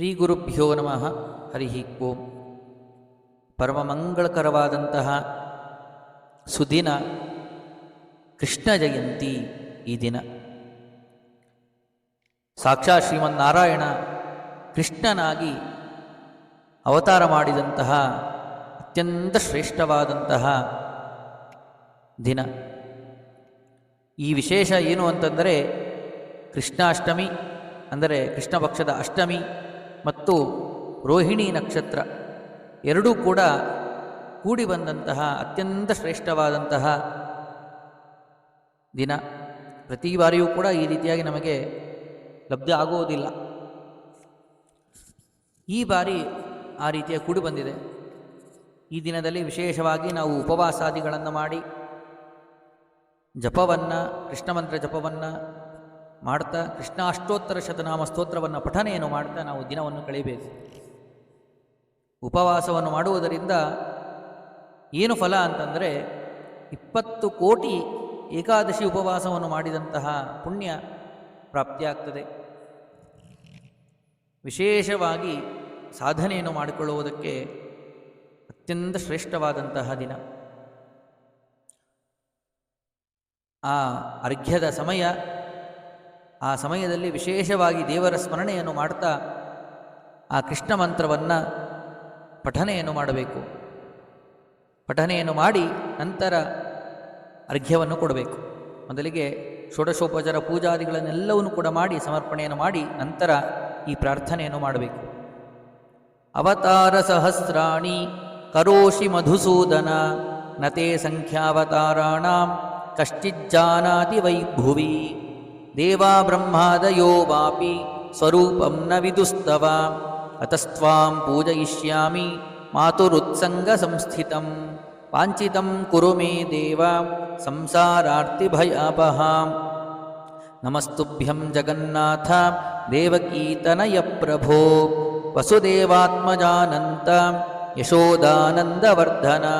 ಶ್ರೀ ಗುರುಭ್ಯೋ ನಮಃ. ಹರಿ ಓಂ. ಪರಮಮಂಗಳಕರವಾದಂತಹ ಸುದಿನ ಕೃಷ್ಣ ಜಯಂತಿ ಈ ದಿನ. ಸಾಕ್ಷಾತ್ ಶ್ರೀಮನ್ನಾರಾಯಣ ಕೃಷ್ಣನಾಗಿ ಅವತಾರ ಮಾಡಿದಂತಹ ಅತ್ಯಂತ ಶ್ರೇಷ್ಠವಾದಂತಹ ದಿನ. ಈ ವಿಶೇಷ ಏನು ಅಂತಂದರೆ ಕೃಷ್ಣಾಷ್ಟಮಿ ಅಂದರೆ ಕೃಷ್ಣ ಪಕ್ಷದ ಅಷ್ಟಮಿ. ಮತ್ತು ರೋಹಿಣಿ ನಕ್ಷತ್ರ ಎರಡೂ ಕೂಡ ಕೂಡಿ ಬಂದಂತಹ ಅತ್ಯಂತ ಶ್ರೇಷ್ಠವಾದಂತಹ ದಿನ. ಪ್ರತಿ ಬಾರಿಯೂ ಕೂಡ ಈ ರೀತಿಯಾಗಿ ನಮಗೆ ಲಭ್ಯ ಆಗುವುದಿಲ್ಲ. ಈ ಬಾರಿ ಆ ರೀತಿಯ ಕೂಡಿ ಬಂದಿದೆ. ಈ ದಿನದಲ್ಲಿ ವಿಶೇಷವಾಗಿ ನಾವು ಉಪವಾಸಾದಿಗಳನ್ನು ಮಾಡಿ ಜಪವನ್ನು ಕೃಷ್ಣಮಂತ್ರ ಜಪವನ್ನು ಮಾಡ್ತಾ ಕೃಷ್ಣಾಷ್ಟೋತ್ತರ ಶತನಾಮ ಸ್ತೋತ್ರವನ್ನು ಪಠನೆಯನ್ನು ಮಾಡ್ತಾ ನಾವು ದಿನವನ್ನು ಕಳೆಯಬೇಕು ಉಪವಾಸವನ್ನು ಮಾಡುವುದರಿಂದ ಏನು ಫಲ ಅಂತಂದರೆ ಇಪ್ಪತ್ತು ಕೋಟಿ ಏಕಾದಶಿ ಉಪವಾಸವನ್ನು ಮಾಡಿದಂತಹ ಪುಣ್ಯ ಪ್ರಾಪ್ತಿಯಾಗ್ತದೆ. ವಿಶೇಷವಾಗಿ ಸಾಧನೆಯನ್ನು ಮಾಡಿಕೊಳ್ಳುವುದಕ್ಕೆ ಅತ್ಯಂತ ಶ್ರೇಷ್ಠವಾದಂತಹ ದಿನ. ಆ ಅರ್ಘ್ಯದ ಸಮಯ ಆ ಸಮಯದಲ್ಲಿ ವಿಶೇಷವಾಗಿ ದೇವರ ಸ್ಮರಣೆಯನ್ನು ಮಾಡ್ತಾ ಆ ಕೃಷ್ಣ ಮಂತ್ರವನ್ನು ಪಠನೆಯನ್ನು ಮಾಡಬೇಕು. ಪಠನೆಯನ್ನು ಮಾಡಿ ನಂತರ ಅರ್ಘ್ಯವನ್ನು ಕೊಡಬೇಕು. ಮೊದಲಿಗೆ ಷೋಡಶೋಪಚಾರ ಪೂಜಾದಿಗಳನ್ನೆಲ್ಲವನ್ನು ಕೂಡ ಮಾಡಿ ಸಮರ್ಪಣೆಯನ್ನು ಮಾಡಿ ನಂತರ ಈ ಪ್ರಾರ್ಥನೆಯನ್ನು ಮಾಡಬೇಕು. ಅವತಾರ ಸಹಸ್ರಾಣಿ ಕರೋಷಿ ಮಧುಸೂದನ ನತೆ ಸಂಖ್ಯಾವತಾರಾಣಾಂ ಕಶ್ಚಿಜ್ಜಾನಾತಿ ವೈಭುವಿ. देवाब्रह्मादयो वापि स्वरूपं न विदुस्तव। अतस्त्वां पूजयिष्यामि मातुरुत्सङ्गसंस्थितं। वाञ्छितं कुरु मे देव संसारार्तिभयापहा। नमस्तुभ्यं जगन्नाथ देवकीतनयप्रभो वसुदेवात्मजानन्त यशोदानन्दवर्धना।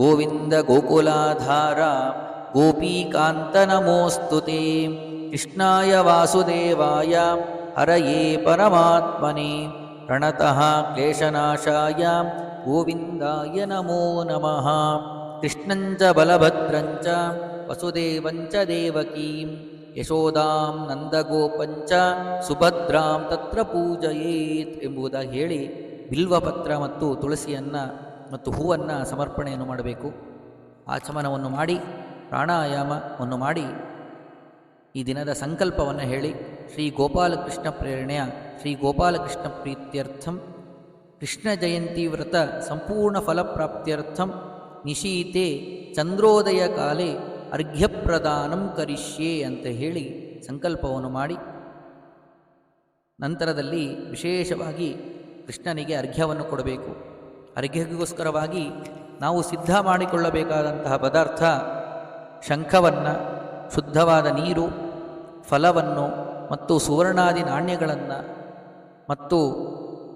गोविन्दगोकुलाधार गोपीकान्तनमोऽस्तुती ಕೃಷ್ಣಾಯ ವಾಸುದೇವಾಯ, ಹರಯೇ ಪರಮಾತ್ಮನೆ. ಪ್ರಣತಃ ಕ್ಲೇಶನಾಶಾಯ, ಗೋವಿಂದಾಯ ನಮೋ ನಮಃ. ಕೃಷ್ಣಂಚ ಬಲಭದ್ರಂಚ, ವಸುದೇವಂಚ ದೇವಕೀಂ. ಯಶೋದಾಂ ನಂದಗೋಪಂಚ, ಸುಭದ್ರಾಂ ತತ್ರ ಪೂಜಯೇತ್ ಎಂಬುದಾಗಿ ಹೇಳಿ ಬಿಲ್ವಪತ್ರ ಮತ್ತು ತುಳಸಿಯನ್ನು ಮತ್ತು ಹೂವನ್ನು ಸಮರ್ಪಣೆಯನ್ನು ಮಾಡಬೇಕು. ಆಚಮನವನ್ನು ಮಾಡಿ, ಪ್ರಾಣಾಯಾಮವನ್ನು ಮಾಡಿ ಈ ದಿನದ ಸಂಕಲ್ಪವನ್ನು ಹೇಳಿ ಶ್ರೀ ಗೋಪಾಲಕೃಷ್ಣ ಪ್ರೇರಣೆಯ ಶ್ರೀ ಗೋಪಾಲಕೃಷ್ಣ ಪ್ರೀತ್ಯರ್ಥಂ, ಕೃಷ್ಣ ಜಯಂತಿ ವ್ರತ ಸಂಪೂರ್ಣ ಫಲಪ್ರಾಪ್ತ್ಯರ್ಥಂ, ನಿಶೀತೆ ಚಂದ್ರೋದಯ ಕಾಲೇ ಅರ್ಘ್ಯಪ್ರದಾನಂ ಕರಿಷ್ಯೆ ಅಂತ ಹೇಳಿ ಸಂಕಲ್ಪವನ್ನು ಮಾಡಿ, ನಂತರದಲ್ಲಿ ವಿಶೇಷವಾಗಿ ಕೃಷ್ಣನಿಗೆ ಅರ್ಘ್ಯವನ್ನು ಕೊಡಬೇಕು. ಅರ್ಘ್ಯಕ್ಕೋಸ್ಕರವಾಗಿ ನಾವು ಸಿದ್ಧ ಮಾಡಿಕೊಳ್ಳಬೇಕಾದಂತಹ ಪದಾರ್ಥ ಶಂಖವನ್ನು ಶುದ್ಧವಾದ ನೀರು, ಫಲವನ್ನು ಮತ್ತು ಸುವರ್ಣಾದಿ ನಾಣ್ಯಗಳನ್ನು ಮತ್ತು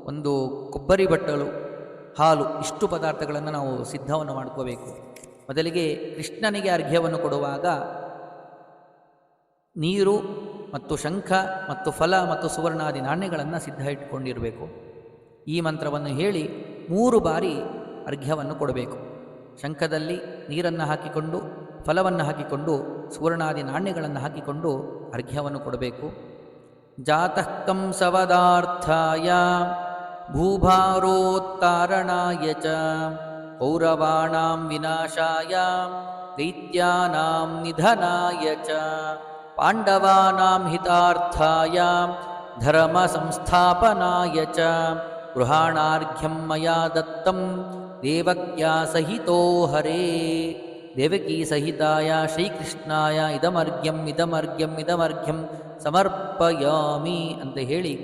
ಒಂದು ಕೊಬ್ಬರಿ ಬಟ್ಟಲು, ಹಾಲು, ಇಷ್ಟು ಪದಾರ್ಥಗಳನ್ನು ನಾವು ಸಿದ್ಧವನ್ನು ಮಾಡ್ಕೋಬೇಕು. ಮೊದಲಿಗೆ ಕೃಷ್ಣನಿಗೆ ಅರ್ಘ್ಯವನ್ನು ಕೊಡುವಾಗ ನೀರು ಮತ್ತು ಶಂಖ ಮತ್ತು ಫಲ ಮತ್ತು ಸುವರ್ಣಾದಿ ನಾಣ್ಯಗಳನ್ನು ಸಿದ್ಧ ಇಟ್ಕೊಂಡಿರಬೇಕು. ಈ ಮಂತ್ರವನ್ನು ಹೇಳಿ ಮೂರು ಬಾರಿ ಅರ್ಘ್ಯವನ್ನು ಕೊಡಬೇಕು. ಶಂಖದಲ್ಲಿ ನೀರನ್ನು ಹಾಕಿಕೊಂಡು ಫಲವನ್ನು ಹಾಕಿಕೊಂಡು, ಸುವರ್ಣಾದಿ ನಾಣ್ಯಗಳನ್ನು ಹಾಕಿಕೊಂಡು ಅರ್ಘ್ಯವನ್ನು ಕೊಡಬೇಕು. ಜಾತಃ ಕಂಸವದಾರ್ಥಾಯ ಭೂಭಾರೋತ್ತಾರಣಾಯ ಚ ಕೌರವಾಣಾಂ ವಿನಾಶಾಯ ದೈತ್ಯಾನಾಂ ನಿಧನಾಯ ಚ ಪಾಂಡವಾನಾಂ ಹಿತಾರ್ಥಾಯ ಧರ್ಮ ಸಂಸ್ಥಾಪನಾಯ ಚ ಗೃಹಾಣಾರ್ಘ್ಯಂ ಮಯಾ ದತ್ತಂ ದೇವಕ್ಯಾ ಸಹಿತೋ ಹರೇ. ದೇವಕೀ ಸಹಿತಾಯ ಶ್ರೀಕೃಷ್ಣಾಯ ಇದಮರ್ಘ್ಯಂ ಇದಮರ್ಘ್ಯಂ ಇದಮರ್ಘ್ಯಂ ಸಮರ್ಪಯಾಮಿ ಅಂತ ಹೇಳಿ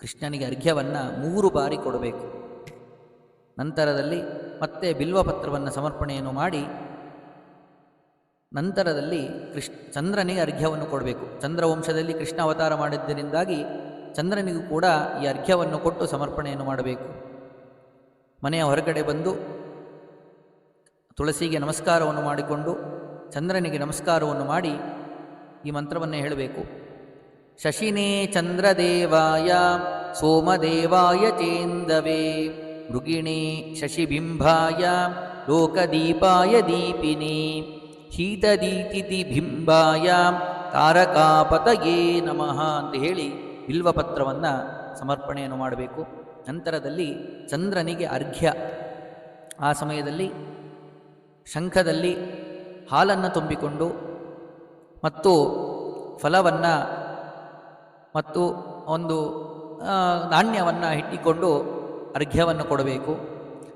ಕೃಷ್ಣನಿಗೆ ಅರ್ಘ್ಯವನ್ನು ಮೂರು ಬಾರಿ ಕೊಡಬೇಕು. ನಂತರದಲ್ಲಿ ಮತ್ತೆ ಬಿಲ್ವಪತ್ರವನ್ನು ಸಮರ್ಪಣೆಯನ್ನು ಮಾಡಿ ನಂತರದಲ್ಲಿ ಕೃಷ್ ಚಂದ್ರನಿಗೆ ಅರ್ಘ್ಯವನ್ನು ಕೊಡಬೇಕು. ಚಂದ್ರವಂಶದಲ್ಲಿ ಕೃಷ್ಣ ಅವತಾರ ಮಾಡಿದ್ದರಿಂದಾಗಿ ಚಂದ್ರನಿಗೂ ಕೂಡ ಈ ಅರ್ಘ್ಯವನ್ನು ಕೊಟ್ಟು ಸಮರ್ಪಣೆಯನ್ನು ಮಾಡಬೇಕು. ಮನೆಯ ಹೊರಗಡೆ ಬಂದು ತುಳಸಿಗೆ ನಮಸ್ಕಾರವನ್ನು ಮಾಡಿಕೊಂಡು ಚಂದ್ರನಿಗೆ ನಮಸ್ಕಾರವನ್ನು ಮಾಡಿ ಈ ಮಂತ್ರವನ್ನೇ ಹೇಳಬೇಕು. ಶಶಿನೇ ಚಂದ್ರದೇವಾಯ, ಸೋಮದೇವಾಯ ಚೇಂದವೇ ಮೃಗಿಣೇ ಶಶಿಬಿಂಬಾಯ, ಲೋಕದೀಪಾಯ ದೀಪಿನೇ. ಶೀತದೀತಿಥಿ ಬಿಂಬಾಯ, ತಾರಕಾಪತಯೇ ನಮಃ ಅಂತ ಹೇಳಿ ಬಿಲ್ವಪತ್ರವನ್ನು ಸಮರ್ಪಣೆಯನ್ನು ಮಾಡಬೇಕು. ನಂತರದಲ್ಲಿ ಚಂದ್ರನಿಗೆ ಅರ್ಘ್ಯ. ಆ ಸಮಯದಲ್ಲಿ ಶಂಖದಲ್ಲಿ ಹಾಲನ್ನು ತುಂಬಿಕೊಂಡು ಮತ್ತು ಫಲವನ್ನು ಮತ್ತು ಒಂದು ನಾಣ್ಯವನ್ನು ಇಟ್ಟಿಕೊಂಡು ಅರ್ಘ್ಯವನ್ನು ಕೊಡಬೇಕು.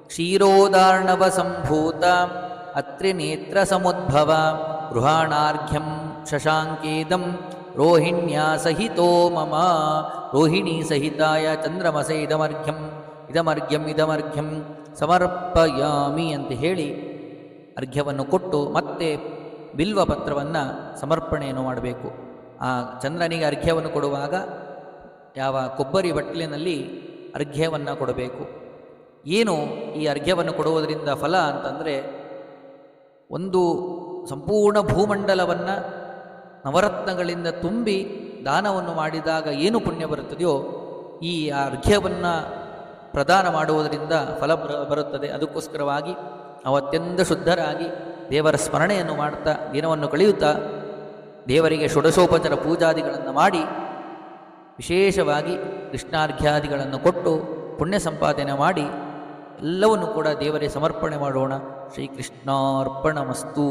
ಕ್ಷೀರೋದಾರ್ಣವ ಸಂಭೂತ ಅತ್ರಿ ನೇತ್ರ ಸಮುದ್ಭವ ಗೃಹಾಣಾರ್ಘ್ಯಂ ಶಶಾಂಕೇದಂ ರೋಹಿಣ್ಯಾ ಸಹಿತೋ ಮಮ ರೋಹಿಣಿ ಸಹಿತಾಯ ಚಂದ್ರಮಸೆ ಇದಮರ್ಘ್ಯಂ ಇದಮರ್ಘ್ಯಂ ಇದಮರ್ಘ್ಯಂ ಸಮರ್ಪಯಾಮಿ ಅಂತ ಹೇಳಿ ಅರ್ಘ್ಯವನ್ನು ಕೊಟ್ಟು ಮತ್ತೆ ಬಿಲ್ವ ಪತ್ರವನ್ನು ಸಮರ್ಪಣೆಯನ್ನು ಮಾಡಬೇಕು. ಆ ಚಂದ್ರನಿಗೆ ಅರ್ಘ್ಯವನ್ನು ಕೊಡುವಾಗ ಯಾವ ಕೊಬ್ಬರಿ ಬಟ್ಟಲಿನಲ್ಲಿ ಅರ್ಘ್ಯವನ್ನು ಕೊಡಬೇಕು. ಏನು ಈ ಅರ್ಘ್ಯವನ್ನು ಕೊಡುವುದರಿಂದ ಫಲ ಅಂತಂದರೆ ಒಂದು ಸಂಪೂರ್ಣ ಭೂಮಂಡಲವನ್ನು ನವರತ್ನಗಳಿಂದ ತುಂಬಿ ದಾನವನ್ನು ಮಾಡಿದಾಗ ಏನು ಪುಣ್ಯ ಬರುತ್ತದೆಯೋ ಈ ಅರ್ಘ್ಯವನ್ನು ಪ್ರದಾನ ಮಾಡುವುದರಿಂದ ಫಲ ಬರ- ಬರುತ್ತದೆ. ಅದಕ್ಕೋಸ್ಕರವಾಗಿ ನಾವು ಅತ್ಯಂತ ಶುದ್ಧರಾಗಿ ದೇವರ ಸ್ಮರಣೆಯನ್ನು ಮಾಡ್ತಾ ದಿನವನ್ನು ಕಳೆಯುತ್ತಾ ದೇವರಿಗೆ ಷೋಡಶೋಪಚಾರ ಪೂಜಾದಿಗಳನ್ನು ಮಾಡಿ ವಿಶೇಷವಾಗಿ ಕೃಷ್ಣಾರ್ಘ್ಯಾದಿಗಳನ್ನು ಕೊಟ್ಟು ಪುಣ್ಯ ಸಂಪಾದನೆ ಮಾಡಿ ಎಲ್ಲವನ್ನು ಕೂಡ ದೇವರಿಗೆ ಸಮರ್ಪಣೆ ಮಾಡೋಣ. ಶ್ರೀಕೃಷ್ಣಾರ್ಪಣಮಸ್ತು.